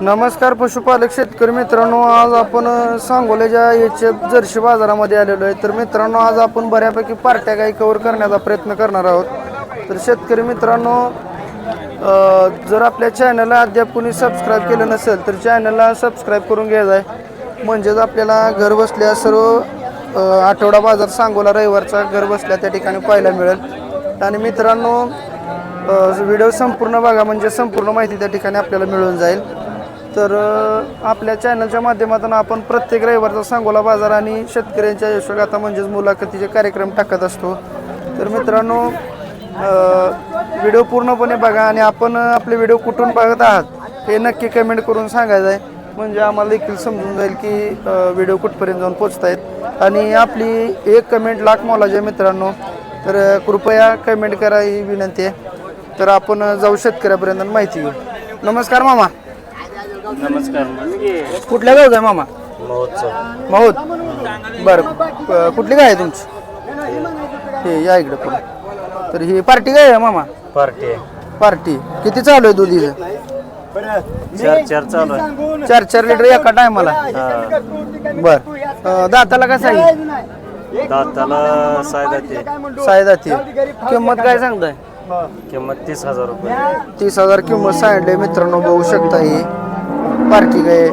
नमस्कार पशुपालक शेतकरी मित्रांनो आज आपण सांगोल्याच्या याच्या जर्शी बाजारामध्ये आलेलो आहे. तर मित्रांनो आज आपण बऱ्यापैकी पार्ट्या गाई कवर करण्याचा प्रयत्न करणार आहोत. तर शेतकरी मित्रांनो जर आपल्या चॅनलला अद्याप कोणी सबस्क्राईब केलं नसेल तर चॅनलला सबस्क्राईब करून घ्यायचं आहे म्हणजेच आपल्याला घर बसल्या सर्व आठवडा बाजार सांगोला रविवारचा घर बसल्या त्या ठिकाणी पाहायला मिळेल. आणि मित्रांनो व्हिडिओ संपूर्ण बघा म्हणजे संपूर्ण माहिती त्या ठिकाणी आपल्याला मिळून जाईल. तर आपल्या चॅनलच्या माध्यमातून आपण प्रत्येक रविवारचा सांगोला बाजार आणि शेतकऱ्यांच्या यशोगाथा म्हणजेच मुलाखतीचे कार्यक्रम टाकत असतो. तर मित्रांनो व्हिडिओ पूर्णपणे बघा आणि आपण आपले व्हिडिओ कुठून बघत आहात हे नक्की कमेंट करून सांगायचं आहे. म्हणजे आम्हाला देखील समजून जाईल की व्हिडिओ कुठपर्यंत जाऊन पोचत आहेत आणि आपली एक कमेंट लाख मोलाची आहे मित्रांनो. तर कृपया कमेंट करा ही विनंती आहे. तर आपण जाऊ शेतकऱ्यापर्यंत माहिती घेऊ. नमस्कार मामा. नमस्कार. कुठल्या गावचा आहे मामा? माहूत. बरं. कुठली गाय आहे तुमची? हे या इकडे पुढे. तर ही पार्टी काय आहे मामा? पार्टी आहे. पार्टी. किती चालू आहे दुधीचं चार चार चालू आहे. चार चार लिटर एका टायमाला. बर. दाताला कसं आहे दाताला सायदा ते साय दाती किंमत काय सांगताय? किंमत तीस हजार रुपये. तीस हजार किंमत सांगितली मित्रांनो बघू शकता ही. पार्टी गाय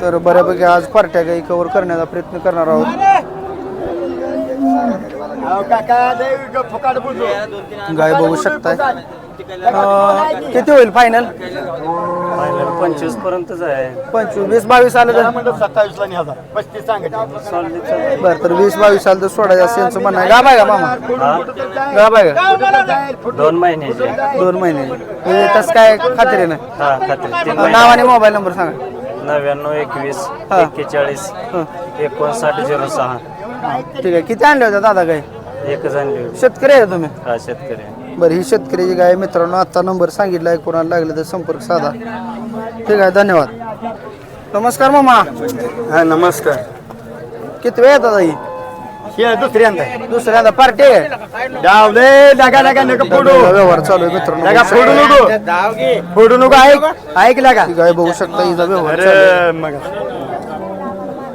तर बऱ्यापैकी आज पार्ट्या गाई कव्हर करण्याचा प्रयत्न करणार आहोत. गाय बघू शकताय. किती होईल फायनल पंचवीस पर्यंतच आहे. पंचवीस वीस बावीस आलं तर? सत्तावीसला नाही हजार. पस्तीस चालली चालली. बरं तर वीस बावीस आलं तर सोडायचं असं यांचं म्हणणं आहे. गाब आहे का मामा? हा. गाब आहे का? दोन महिन्याचे दोन महिने. म्हणजे तसं काय खात्री नाही हा खात्री तीन नाव महिने. आणि मोबाईल नंबर सांगा. नव्याण्णव एकवीस हा. एक्केचाळीस हं. एकोणसाठ झिरो सहा. ठीक आहे. किती आणले होते दादा गाय एकच आणली होती. शेतकरी आहे तुम्ही? हा शेतकरी आहे. बरं ही शेतकऱ्याची गाय मित्रांनो आत्ता नंबर सांगितला आहे कोणाला लागले तर संपर्क साधा. ठीक आहे धन्यवाद. नमस्कार मामा. हा नमस्कार. किती वेळ येतात ही? हे दुसऱ्यांदा आहे. दुसऱ्यांदा पार्टी आहे? डावले लागा लागा नका फोडू. व्यवहार चालू आहे मित्रांनो. फोडू नको. फोडू नको ऐक. ऐक लागा ही गाय बघू शकता हिचा व्यवहार चालू आहे. अरे मग.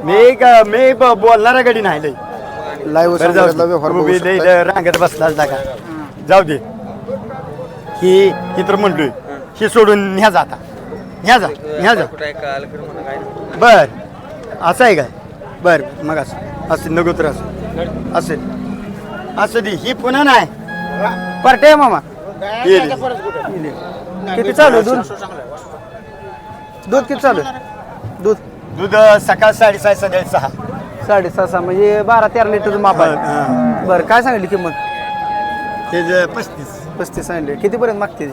मी का मी ब- बोलणारा गडी नाही. लाईव्ह बरं व्यवहार दे. बघू उभी लई शकता. लई रांगेत बसला लागा जाऊ दे. ही ही तर म्हणलोय. ही. सोडून न्या जाता न्या जा न्या जा. बर. असं आहे काय? बर मग असं. असं नको तर असं. असेल असं दे. ही पुन्हा नाही. पार्टी आहे मामा. ये. किती चालू आहे दूध? दूध किती चालू आहे? दूध? दूध सकाळ साडेसहा संध्याकाळी सहा. साडेसहा सहा. म्हणजे बारा तेरा लिटरचं माप आहे हा. बरं काय सांगितली किंमत? ते जे पस्तीस. पस्तीस सांगितली कितीपर्यंत मागते ती?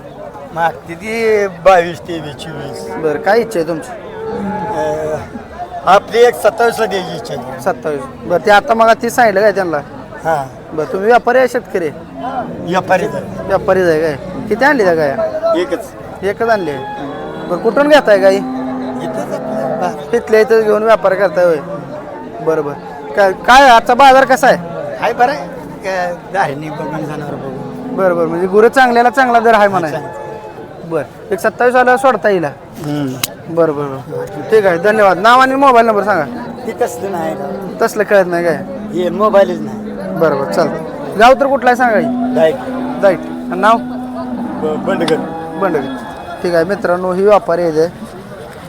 मागते ती बावीस तेवीस चोवीस. बरं काय इच्छा आहे तुमची? आपली एक सत्तावीसला द्यायची इच्छा आहे. सत्तावीस. बरं ते आता मग तीस सांगितलं काय त्यांना? हा. बरं तुम्ही व्यापारी आहे शेतकरी? व्यापारी व्यापारीच आहे काय? किती आणली त्या गाय? एकच. एकच आणली. आहे बरं कुठून घेताय गाई? इथंच आपलं. तिथल्या इथं घेऊन व्यापार करताय होय. बरं बरं. काय काय आजचा बाजार कसा आहे? हाय बरं आहे. काय दाहिनी बघून बघून बरं बरं. म्हणजे गुरं चांगल्याला चांगला दर आहे म्हणाय. बरं. एक सत्तावीस आला सोडता येईल. बरं बरं बरं. ठीक आहे. धन्यवाद. नाव आणि मोबाईल नंबर सांगा. ती तसलं नाही. तसलं कळत नाही काय? हे मोबाईलच नाही. बरं बरं. चालतं गाव तर कुठला आहे सांगा जाईट आणि नाव? बंडगर. बंडगी ठीक आहे. मित्रांनो ही व्यापारी आहे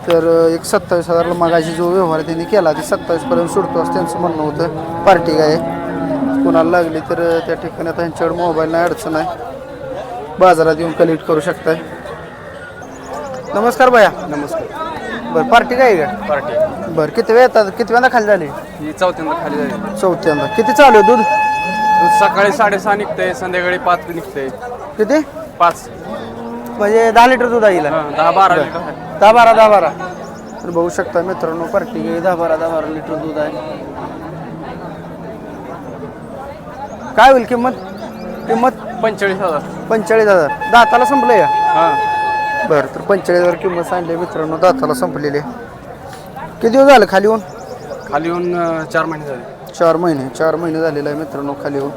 तर अं, एक सत्तावीस हजारला मागाशी जो व्यवहार त्यांनी केला ते सत्तावीसपर्यंत सोडतो असं त्यांचं म्हणणं होतं. पार्टी काय कोणाला लागली तर त्या ठिकाणी आता यांच्याकडे मोबाईल नाही अडचण आहे. बाजारात येऊन कलेक्ट करू शकताय. नमस्कार भैया. नमस्कार. बरं पार्टी काय का? पार्टी बरं किती वेळ येतात? किती वेळा खाली झाली? ही चौथ्यांदा खाली जाईल चौथ्यांदा. किती चालू आहे दूध? दूध सकाळी साडेसहा निघते संध्याकाळी पाच निघते किती? पाच. म्हणजे दहा लिटर दूध आहे हिला? हा, दहा बारा लिटर आहे. दहा बारा दहा बारा. तर बघू शकता मित्रांनो पार्टी दहा बारा दहा बारा लिटर दूध आहे. काय होईल किंमत? किंमत? पंचेचाळीस हजार. पंचेचाळीस हजार. दाताला संपलंय का? हा. बरं तर पंचेचाळीस हजार किंमत सांगली मित्रांनो दाताला संपलेली आहे. किती दिवस झालं खाली येऊन? खाली येऊन अं, चार महिने झाले. चार महिने चार महिने झालेला आहे मित्रांनो खाली येऊन.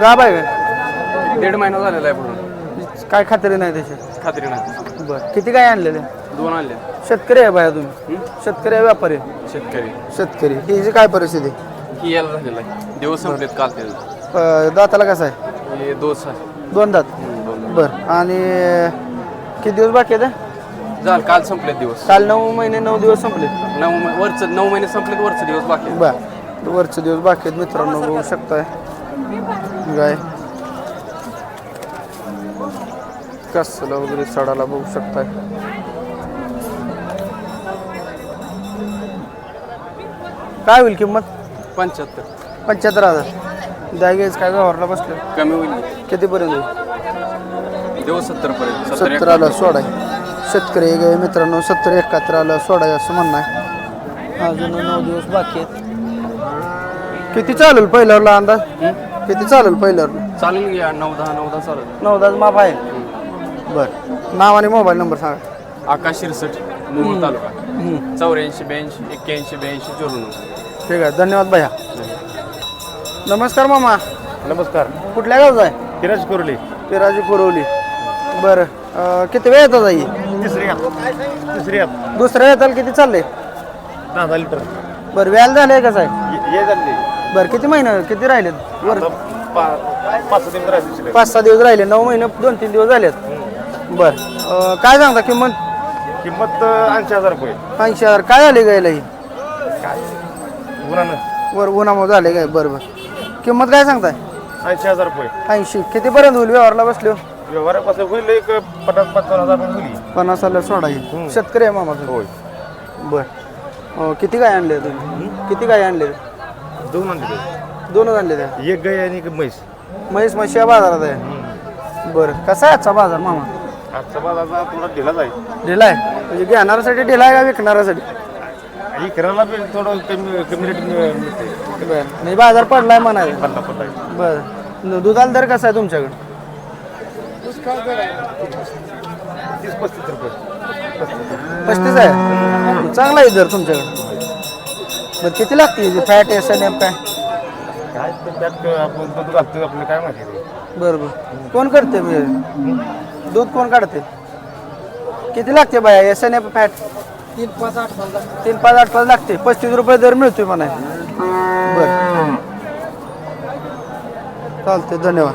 गाब आहे दीड महिना झालेला आहे पूर्ण. काय खात्री नाही त्याची? खात्री नाही. बरं किती काय आणलेले दोन आणले. शेतकरी आहे बाया तुम्ही. शेतकरी आहे व्यापारी? आहे? शेतकरी. शेतकरी हिची काय परिस्थिती? ही यायला झालेला आहे. दिवस संपलेत काल ते अं, दाताला कसं आहे? हे दोस आहे दोन दात? बरं. आणि किती दिवस बाकी आहेत झालं काल संपलेत दिवस. काल नऊ महिने नऊ दिवस संपले नऊ महि- वरचं नऊ महिने संपलेत वरचे दिवस बाकी. बर. वरचे दिवस बाकी आहेत मित्रांनो बघू शकताय. गाय. कसला वगैरे सडाला बघू शकताय. काय होईल किंमत? पंच्याहत्तर. पंच्याहत्तर हजार. द्या घ्यायचं काय व्यवहारला बसलं कमी होईल. कितीपर्यंत होईल? दिवस सत्तर पर्यंत सत्तर आलं सोडाय शेतकरी एक आहे मित्रांनो सत्तर एकाहत्तर आलं सोडाय असं म्हणणं आहे. अजून नऊ दिवस बाकी आहेत. किती चालेल पहिल्यावरला अंदाज? किती चालेल पहिल्यावर चालेल घ्या नऊ दहा नऊ दहा चालेल. नऊ दहा माप आहे. बरं. नाव आणि मोबाईल नंबर सांगा. आकाश शिरसट मुरुड तालुका. चौऱ्याऐंशी ब्याऐंशी एक्क्याऐंशी ब्याऐंशी चोऱ्याण्णव ठीक आहे धन्यवाद भैया. नमस्कार मामा. नमस्कार. कुठल्या गावचा आहे? किराज कुर्ली. पिराजी पुरवली बरं. अं, किती वेळ येतात आई? तिसरी तिसरी दुसऱ्या येताल किती चाललंय दहा लिटर बरं व्याल झालंय कसं आहे ये झाली. बरं किती महिने किती राहिलेत? वर पाच सहा दिन राहते पाच सहा दिवस राहिले नऊ महिने दोन तीन दिवस झालेत. बर. अं, काय सांगता किंमत? किंमत ऐंशी हजार रुपये. ऐंशी हजार. काय झाले गायला ही? गुणानं वर उन्हामुळे झाले काय? बरं बरं. किंमत काय सांगताय? ऐंशी हजार रुपये. ऐंशी. कितीपर्यंत होईल व्यवहारला बसलो? व्यवहारापासून होईल एक पन्नास पंचावन्न हजार होईल. पन्नास आलं सोडा ही शेतकरी आहे मामा होय. बर. किती काय आणले तुम्ही? किती काय आणले दोन आणले दोनच आणले त्या? एक गाय आणि एक म्हैस. म्हैस म्हशी या बाजारात आहे. बरं. कसा आहे आजचा बाजार मामा? आजचा बाजारचा थोडा आहे. ढिला आहे? म्हणजे घेणाऱ्यासाठी ढिला आहे का विकणाऱ्यासाठी? इकराला बी थोडं कमी कमी रेट मिळते बरं. म्हणजे बाजार पडलाय म्हणायचं. पन्ना पन्ना बरं. दुधाला दर कसा आहे तुमच्याकडे? तीस पस्तीस रुपये पस्तीस आहे. चांगला आहे दर तुमच्याकडे. बरं किती लागते फॅट एस एन एफ काय? काय ते त्यात आपण दूध घालतो आपलं काय माहिती. बरं बरं. कोण करते मी दूध कोण काढते किती लागते बाया? एस एन एफ फॅट तीन पाच आठ पाच तीन पाच आठ पाच लागते पस्तीस रुपये दर मिळतोय म्हणा बरं. चालते धन्यवाद.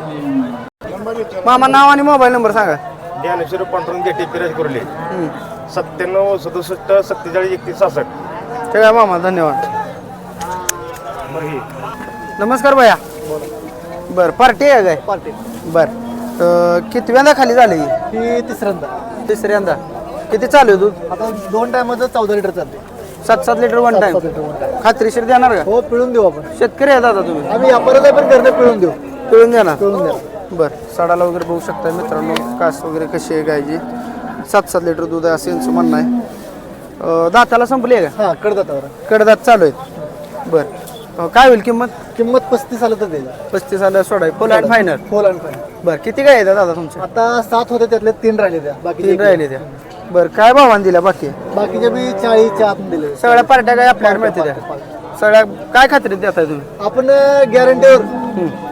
मामा नाव आणि मोबाईल नंबर सांगा. ज्ञानेश्वर पांढरून गेटे पिराज कुर्ले हम्म. सत्त्याण्णव सदुसष्ट सत्तेचाळीस एकतीस सहासष्ट ठीक आहे मामा धन्यवाद. नमस्कार भैया. बर पार्टी आहे काय? पार्टी. बर. अं, कितव्यांदा खाली झाली? ही तिसऱ्यांदा. तिसऱ्यांदा. किती चालू आहे दूध? आता दोन टायमाचं चौदा लिटर चालते सात सात लिटर वन टाइम. खात्रीशीर देणार का? हो पिळून देऊ आपण. शेतकरी आहे दादा तुम्ही. आम्ही व्यापाराला पण घरनं पिळून देऊ. पिळून देणार? पिळून द्या बर सडाला वगैरे बघू शकता मित्रांनो कास वगैरे कशी आहे गायची? सात सात लिटर दूध आहे असं यांचं म्हणणं आहे. अं, दाताला संपली आहे का? हा कडदातावर कडदात चालू आहेत. बर. अं, काय होईल किंमत? किंमत पस्तीस आलं तर देईल. पस्तीस आलं सोडाय फुल अँड फायनल फोल आणि फाईन बर किती काय येतात दादा तुमच्या आता सात होते त्यातले तीन राहिले त्या. बाकी तीन राहिले त्या. बर काय भावान दिल्या बाकी? बाकीचे बी चाळीसच्या आत दिले. सगळ्या पार्ट्या काय आपल्याकडे मिळते त्या सगळ्या काय खात्रीत देताय तुम्ही? आपण गॅरंटीवर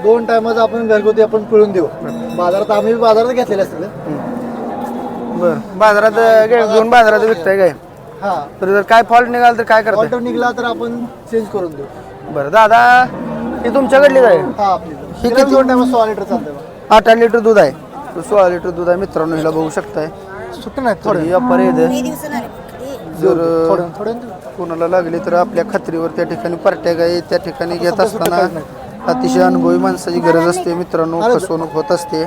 दोन टायमाचं आपण घरगुती आपण पिळून देऊ. बाजारात आम्ही बाजारात घेतलेले असतील. बर बाजारात अं, गे- घेऊन बाजारात विकताय काय? हा. तर जर काय फॉल्ट निघाल तर काय करताय? ऑल्टर निघला तर आपण चेंज करून देऊ. बरं दादा ही तुमच्याकडलीच आहे हा आपली. किती? दोन टायमा सोळा लिटर चालतं आठ आठ लिटर दूध आहे. तर सोळा लिटर दूध आहे मित्रांनो हिला बघू शकताय. सुट्ट नाही थोडी व्यापारी आहे जर अं, थोडं थोडं. कोणाला लागली तर आपल्या खात्रीवर त्या ठिकाणी पार्ट्या गाई त्या ठिकाणी घेत असताना अतिशय अनुभवी माणसाची गरज असते मित्रांनो फसवणूक होत असते.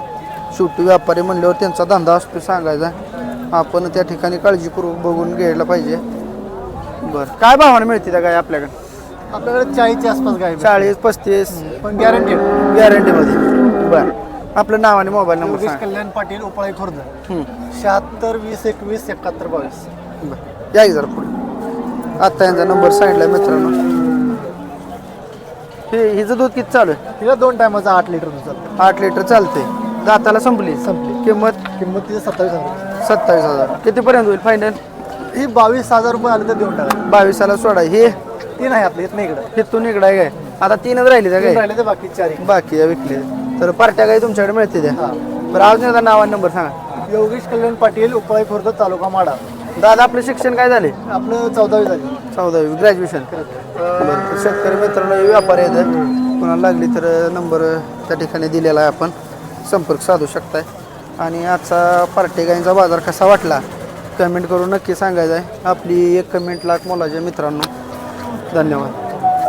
शेवटी व्यापारी म्हणल्यावर त्यांचा धंदा असतो सांगायचा. आपण त्या ठिकाणी काळजीपूर्वक बघून घ्यायला पाहिजे. बरं. काय भावाने मिळते त्या गाय आपल्याकडे? आपल्याकडे चाळीसच्या आसपास गाय. चाळीस पस्तीस. पण गॅरंटेड गॅरंटीमध्ये बरं. आपलं नाव आणि मोबाईल नंबर योगेश सांगा. कल्याण पाटील उपाळी खुर्द. शहात्तर वीस एकवीस एकाहत्तर बावीस. बरं. या की जरा पुढे. आत्ता यांचा नंबर सांगितला मित्रांनो. हे हिचं दूध किती चालू आहे? तिला दोन टायमाचा आठ लिटर दूध चालतं. आठ लिटर चालते दाताला संपली? संपली. किंमत? किंमत तिथे सत्तावीस हजार सत्तावीस हजार. कितीपर्यंत होईल फायनल ही बावीस हजार रुपये आले तर देऊन टाका. बावीसाला सोडा. हे? तीन आहे आपले येत नाही इकडं हिथून इकडाय काय? आता तीनच राहिली तीन काय? राहिले तर बाकी चार आहे. बाकी आहे विकले. तर पार्ट्या काही तुमच्याकडे मिळते त्या. बरं अजून एकदा नाव आणि नंबर सांगा. योगेश कल्याण पाटील उपळाई खुर्द तालुका माडा दादा आपलं शिक्षण काय झाले? आपलं चौदावी झाली. चौदावी ग्रॅज्युएशन बरं तर शेतकरी मित्रांनो हे व्यापारी आहेत. कोणाला लागली तर नंबर त्या ठिकाणी दिलेला आहे आपण. संपर्क साधू शकताय. आणि आजचा पार्टी गाईंचा बाजार कसा वाटला? कमेंट करून नक्की सांगायचा आहे. आपली एक कमेंट लाख मोलाच्या मित्रांनो. धन्यवाद.